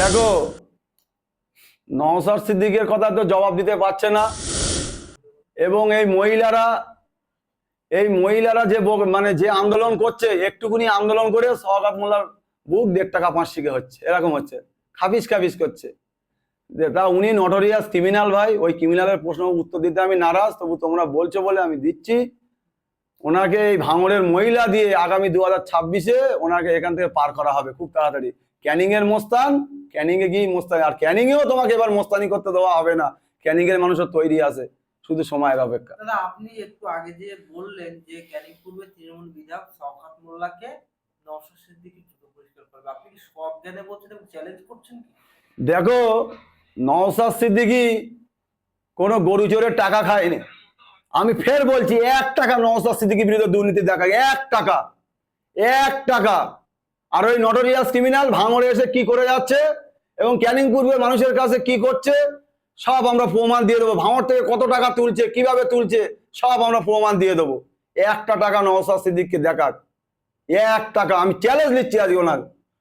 দেখো, নওসার সিদ্দিকের কথা তো জবাব দিতে পারছে না। এবং এই মহিলারা এই মহিলারা যে মানে যে আন্দোলন করছে, একটুকুনি আন্দোলন করে সওগাত মোল্লার বুক দেড় টাকা পাঁচ শিখে হচ্ছে, এরকম হচ্ছে খাবিস খাবিস করছে। তা উনি নটোরিয়াস ক্রিমিনাল ভাই, ওই ক্রিমিনালের প্রশ্ন উত্তর দিতে আমি নারাজ, তবু তোমরা বলছো বলে আমি দিচ্ছি। ওনাকে এই ভাঙড়ের মহিলা দিয়ে আগামী দু হাজার ছাব্বিশে ওনাকে এখান থেকে পার করা হবে, খুব তাড়াতাড়ি। ক্যানিং এর মোস্তান ক্যানিং এ গিয়ে মোস্তান। আর ক্যানিং এও তোমাকে এবার মোস্তানি করতে দেওয়া হবে না। ক্যানিং এর মানুষের তৈরি আছে। শুধু সময়ের অপেক্ষা। দাদা আপনি একটু আগে যে বললেন যে ক্যানিং পূর্বে তৃণমূল বিধায়ক শওকত মোল্লাকে নওশাদ সিদ্দিকী পরিষ্কার করবে। আপনি কি সব জ্ঞানে বলছেন এবং চ্যালেঞ্জ করছেন কি? দেখো নওসাদ সিদ্দিকি কোনো গরু চোরের টাকা খায়নি। আমি ফের বলছি এক টাকা নওসাদ সিদ্দিকির বিরুদ্ধে দুর্নীতি দেখা এক টাকা। এক টাকা। আর ওই নটোরিয়াস ক্রিমিনাল ভাঙড়ে এসে কি করে যাচ্ছে এবং ক্যানিং পূর্বে মানুষের কাছে কি করছে? সব আমরা প্রমাণ দিয়ে দেবো। ভাঙড় থেকে কত টাকা তুলছে, কীভাবে তুলছে, সব আমরা প্রমাণ দিয়ে দেবো। একটা টাকা নওসাদ সিদ্দিককে দেখাক। এক টাকা, আমি চ্যালেঞ্জ নিচ্ছি আজকে ওনার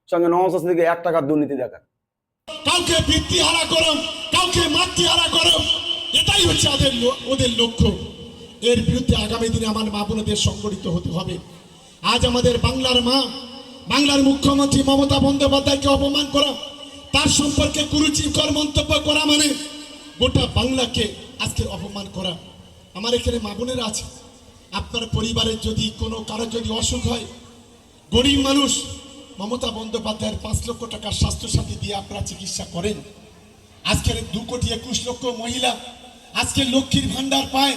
সঙ্গে। নওসাদ সিদ্দিকে এক টাকার দুর্নীতি দেখাক। কাউকে বৃত্তি হারা করো কাউকে মাতৃ হারা করো এটাই হচ্ছে ওদের ওদের লক্ষ্য। এর বিরুদ্ধে আগামী দিনে আমার মা বোনদের সংগঠিত হতে হবে। আজ আমাদের বাংলার মা বাংলার মুখ্যমন্ত্রী মমতা বন্দ্যোপাধ্যায়কে অপমান করা, তার সম্পর্কে কুরুচিকর মন্তব্য করা মানে গোটা বাংলাকে আজকে অপমান করা। আমার এখানে মা বোনেরা আছে, আপনার পরিবারের যদি কোনো কারও যদি অসুখ হয়, গরিব মানুষ, মমতা বন্দ্যোপাধ্যায়ের পাঁচ লক্ষ টাকার স্বাস্থ্যসাথী দিয়ে আপনারা চিকিৎসা করেন। আজকের দু কোটি একুশ লক্ষ মহিলা, আজকে লক্ষ্মীর ভান্ডার পায়।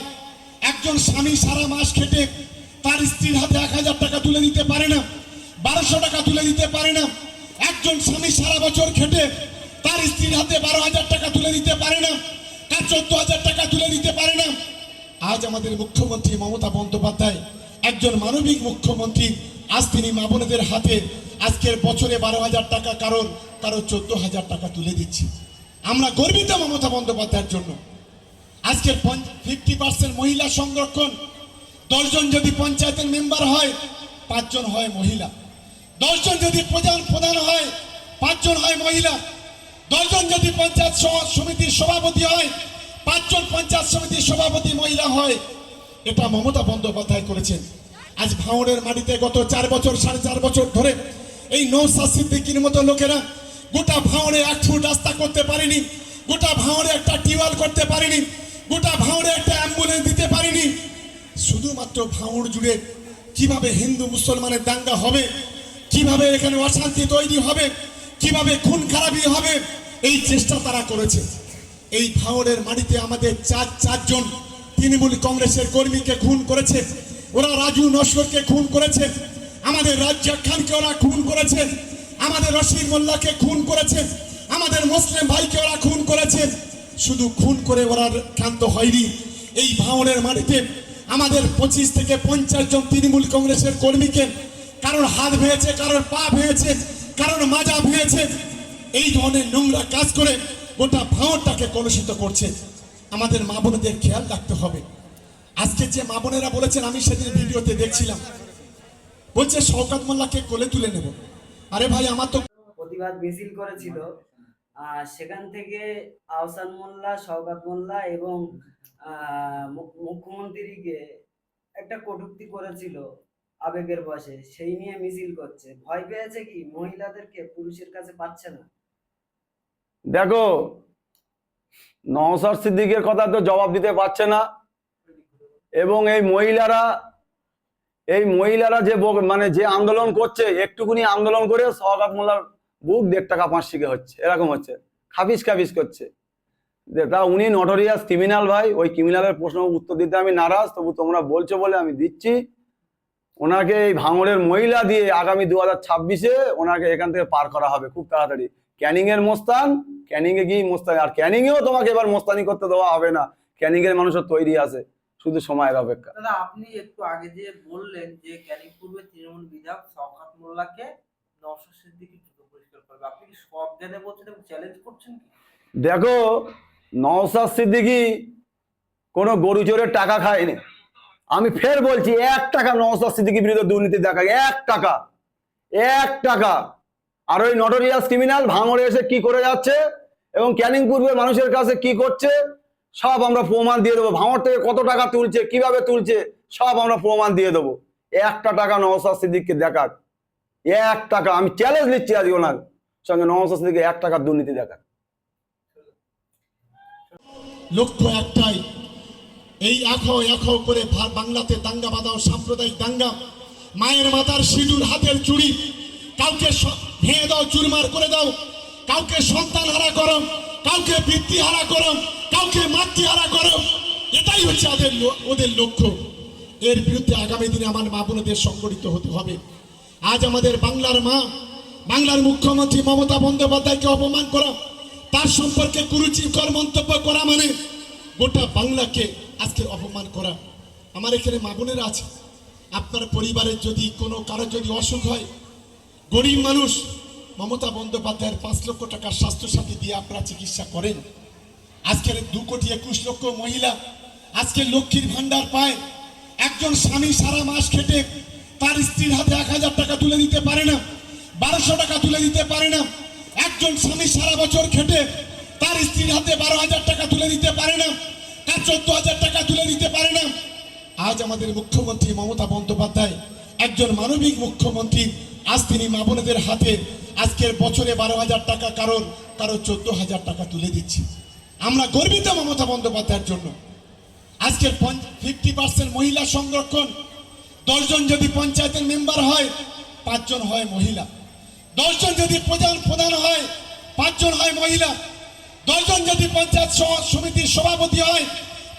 একজন স্বামী সারা মাস খেটে তার স্ত্রীর হাতে এক হাজার টাকা তুলে দিতে পারে না। বারোশো টাকা তুলে দিতে পারে না। একজন স্বামী সারা বছর খেটে তার স্ত্রীর হাতে বারো হাজার টাকা তুলে দিতে পারে না। তার চোদ্দ হাজার টাকা তুলে দিতে পারে না। আজ আমাদের মুখ্যমন্ত্রী মমতা বন্দ্যোপাধ্যায় একজন মানবিক মুখ্যমন্ত্রী। আজ তিনি মা বোনেদের হাতে আজকের বছরে বারো হাজার টাকা কারোর কারও চোদ্দ হাজার টাকা তুলে দিচ্ছি। আমরা গর্বিত মমতা বন্দ্যোপাধ্যায়ের জন্য। আজকের ফিফটি পার্সেন্ট মহিলা সংরক্ষণ। দশজন যদি পঞ্চায়েতের মেম্বার হয়, পাঁচজন হয় মহিলা। দশজন যদি প্রধান প্রধান হয়, পাঁচজন হয় মহিলা। দশজন যদি পঞ্চায়েত সমিতির সভাপতি হয়, পাঁচজন পঞ্চায়েত সমিতির সভাপতি মহিলা হয়। এটা মমতা বন্দ্যোপাধ্যায় করেছেন। আজ ভাঙড়ের মাটিতে গত চার বছর, সাড়ে চার বছর ধরে এই নৌসা সিদ্দিকির মতো লোকেরা গোটা ভাঙড়ে এক ফুট রাস্তা করতে পারেনি, গোটা ভাঙড়ে একটা টিউবওয়েল করতে পারেনি, গোটা ভাঙড়ে একটা অ্যাম্বুলেন্স দিতে পারেনি। শুধুমাত্র ভাঙড় জুড়ে কীভাবে হিন্দু মুসলমানের দাঙ্গা হবে কীভাবে এখানে অশান্তি তৈরি হবে, কীভাবে খুন খারাপি হবে, এই চেষ্টা তারা করেছে। এই ভাঙড়ের মাটিতে আমাদের চার, চারজন তৃণমূল কংগ্রেসের কর্মীকে খুন করেছে, ওরা রাজু নস্করকে খুন করেছে, আমাদের রাজ্জাক খানকে ওরা খুন করেছে, আমাদের রশিদ মোল্লাকে খুন করেছে, আমাদের মুসলিম ভাইকে ওরা খুন করেছে। শুধু খুন করে ওরা ক্ষান্ত হয়নি। এই ভাঙড়ের মাটিতে আমাদের পঁচিশ থেকে পঞ্চাশ জন তৃণমূল কংগ্রেসের কর্মীকে কারোর হাত ভেঙেছে কারোর পা ভেঙেছে কারোর মাজা ভেঙেছে। এই ধরনের নোংরা কাজ করে গোটা ভাঁড়টাকে কলুষিত করছে। আমাদের মা বোনদের খেয়াল রাখতে হবে। আজকে যে মা বোনেরা বলেছেন, আমি সেদিন ভিডিওতে দেখছিলাম। বলছে, শওকাত মোল্লাকে কোলে তুলে নেব। আরে ভাই, আমার তো প্রতিবাদ মিছিল করেছিল। সেখান থেকে আহসান মোল্লা, শওকাত মোল্লা এবং মুখ্যমন্ত্রীকে একটা কটূক্তি করেছিল। আবেগের বসে, সেই নিয়ে মিছিল করছে। ভয় পেয়েছে কি? মহিলাদেরকে পুরুষের কাছে পাচ্ছে না। দেখো নওসার সিদ্দিকের কথা তো জবাব দিতে পারছে না। এবং এই মহিলারা এই মহিলারা যে মানে যে আন্দোলন করছে, একটুকুনি আন্দোলন করে সওগাত মোল্লার বুক দেড় টাকা পাঁচ শিখে হচ্ছে। এরকম হচ্ছে। খাবিস খাবিস করছে। তা উনি নটোরিয়াস ক্রিমিনাল ভাই, ওই ক্রিমিনালের প্রশ্ন উত্তর দিতে আমি নারাজ, তবু তোমরা বলছো বলে আমি দিচ্ছি। ওনাকে এই ভাঙড়ের মহিলা দিয়ে আগামী দু হাজার ছাব্বিশে ওনাকে এখান থেকে পার করা হবে খুব তাড়াতাড়ি। ক্যানিং এর মোস্তান ক্যানিং এ গিয়ে মোস্তানি। আর ক্যানিং এও তোমাকে এবার মোস্তানি করতে দেওয়া হবে না। ক্যানিং এর মানুষের তৈরি আছে। শুধু সময়ের অপেক্ষা। দাদা আপনি একটু আগে যে বললেন যে ক্যানিং পূর্বে তৃণমূল বিধায়ক শওকত মোল্লাকে নওশাদ সিদ্দিকী পরিষ্কার করবে। আপনি কি সব জ্ঞানে বলছেন এবং চ্যালেঞ্জ করছেন কি? দেখো নওসাদ সিদ্দিকি কোনো গরু চোরের টাকা খায়নি। আমি ফের বলছি, এক টাকা নওসাদ বিরুদ্ধে দুর্নীতি দেখা এক টাকা। এক টাকা। আর ওই নটোরিয়াস ক্রিমিনাল ভাঙড়ে এসে কি করে যাচ্ছে? এবং ক্যানিং পূর্বে মানুষের কাছে কি করছে? সব আমরা প্রমাণ দিয়ে দেবো। ভাঙড় থেকে কত টাকা তুলছে? কীভাবে তুলছে? সব আমরা প্রমাণ দিয়ে দেবো। একটা টাকা নওসাদ সিদ্দিককে দেখাক। এক টাকা। আমি চ্যালেঞ্জ নিচ্ছি আজকে ওনার সঙ্গে। নওসাদ এক টাকার দুর্নীতি দেখাক। লক্ষ্য একটাই এই এখো এখো করে বাংলাতে দাঙ্গা বাঁধাও সাম্প্রদায়িক দাঙ্গা। মায়ের মাথার সিঁদুর হাতের চুড়ি। কাউকে ভেঙে দাও, চুরমার করে দাও। কাউকে সন্তান হারা করো। কাউকে বৃত্তি হারা করো। কাউকে মাতৃ হারা করো। এটাই হচ্ছে ওদের ওদের লক্ষ্য। এর বিরুদ্ধে আগামী দিনে আমার মা বোনদের সংগঠিত হতে হবে। আজ আমাদের বাংলার মা, বাংলার মুখ্যমন্ত্রী মমতা বন্দ্যোপাধ্যায়কে অপমান করা, তার সম্পর্কে কুরুচিকর মন্তব্য করা মানে গোটা বাংলাকে আজকে অপমান করা। আমার এখানে মা বোনেরা আছে। আপনার পরিবারের যদি কোনো কারও যদি অসুখ হয়, গরিব মানুষ, মমতা বন্দ্যোপাধ্যায়ের পাঁচ লক্ষ টাকার স্বাস্থ্যসাথী দিয়ে আপনারা চিকিৎসা করেন। আজকের দু কোটি একুশ লক্ষ মহিলা আজকে লক্ষ্মীর ভান্ডার পায়। একজন স্বামী সারা মাস খেটে তার স্ত্রীর হাতে এক হাজার টাকা তুলে দিতে পারে না, বারোশো টাকা তুলে দিতে পারে না। একজন স্বামী সারা বছর খেটে তার স্ত্রীর হাতে বারো হাজার টাকা তুলে দিতে পারে না। তার চোদ্দ হাজার টাকা তুলে দিতে পারে না। আজ আমাদের মুখ্যমন্ত্রী মমতা বন্দ্যোপাধ্যায় একজন মানবিক মুখ্যমন্ত্রী। আজ তিনি মা হাতে আজকের বছরে বারো হাজার টাকা কারোর কারও চোদ্দ হাজার টাকা তুলে দিচ্ছি। আমরা গর্বিত মমতা বন্দ্যোপাধ্যায়ের জন্য। আজকের ফিফটি পার্সেন্ট মহিলা সংরক্ষণ। দশজন যদি পঞ্চায়েতের মেম্বার হয়, পাঁচজন হয় মহিলা। দশজন যদি প্রধান প্রধান হয়, পাঁচজন হয় মহিলা। দশজন যদি পঞ্চায়েত সমিতির সভাপতি হয়,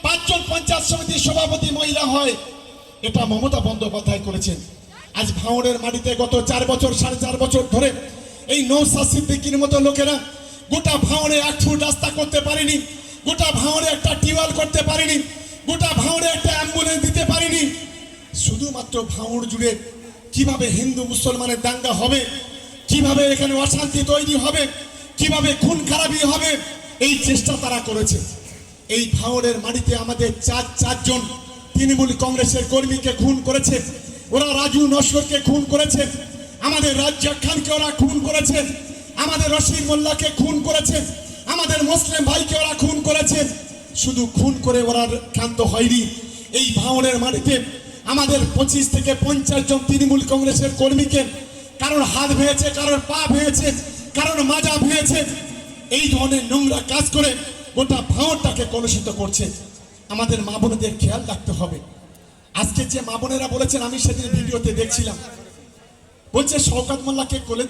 পাঁচজন পঞ্চায়েত সমিতির সভাপতি মহিলা হয়, এটা মমতা বন্দ্যোপাধ্যায় করেছেন। আজ ভাঙড়ের মাটিতে গত চার বছর, সাড়ে চার বছর ধরে এই নৌসা সিদ্দিকির মতো লোকেরা গোটা ভাঙড়ে এক ফুট রাস্তা করতে পারেনি, গোটা ভাঙড়ে একটা টিউবওয়েল করতে পারেনি, গোটা ভাঙড়ে একটা অ্যাম্বুলেন্স দিতে পারেনি। শুধুমাত্র ভাঙড় জুড়ে কীভাবে হিন্দু মুসলমানের দাঙ্গা হবে, কীভাবে এখানে অশান্তি তৈরি হবে, কীভাবে খুন খারাপি হবে এই চেষ্টা তারা করেছে। এই ভাঙড়ের মাটিতে আমাদের চার, চারজন তৃণমূল কংগ্রেসের কর্মীকে খুন করেছে। ওরা রাজু নস্করকে খুন করেছে। আমাদের রাজ্জাক খানকে ওরা খুন করেছে। আমাদের রশিদ মোল্লাকে খুন করেছে। আমাদের মুসলিম ভাইকে ওরা খুন করেছে। শুধু খুন করে ওরা ক্ষান্ত হয়নি। এই ভাঙড়ের মাটিতে আমাদের পঁচিশ থেকে পঞ্চাশ জন তৃণমূল কংগ্রেসের কর্মীকে কারোর হাত ভেঙেছে, কারোর পা ভেঙেছে, কারোর মাজা ভেঙেছে এই ধরনের নোংরা কাজ করে গোটা ভাঙড়টাকে কলুষিত করছে। আমাদের মা বোনদের খেয়াল রাখতে হবে। আজকে যে মা বোনেরা বলেছেন, আমি সেদিন ভিডিওতে দেখছিলাম। বলছে শওকাত মোল্লাকে কোলে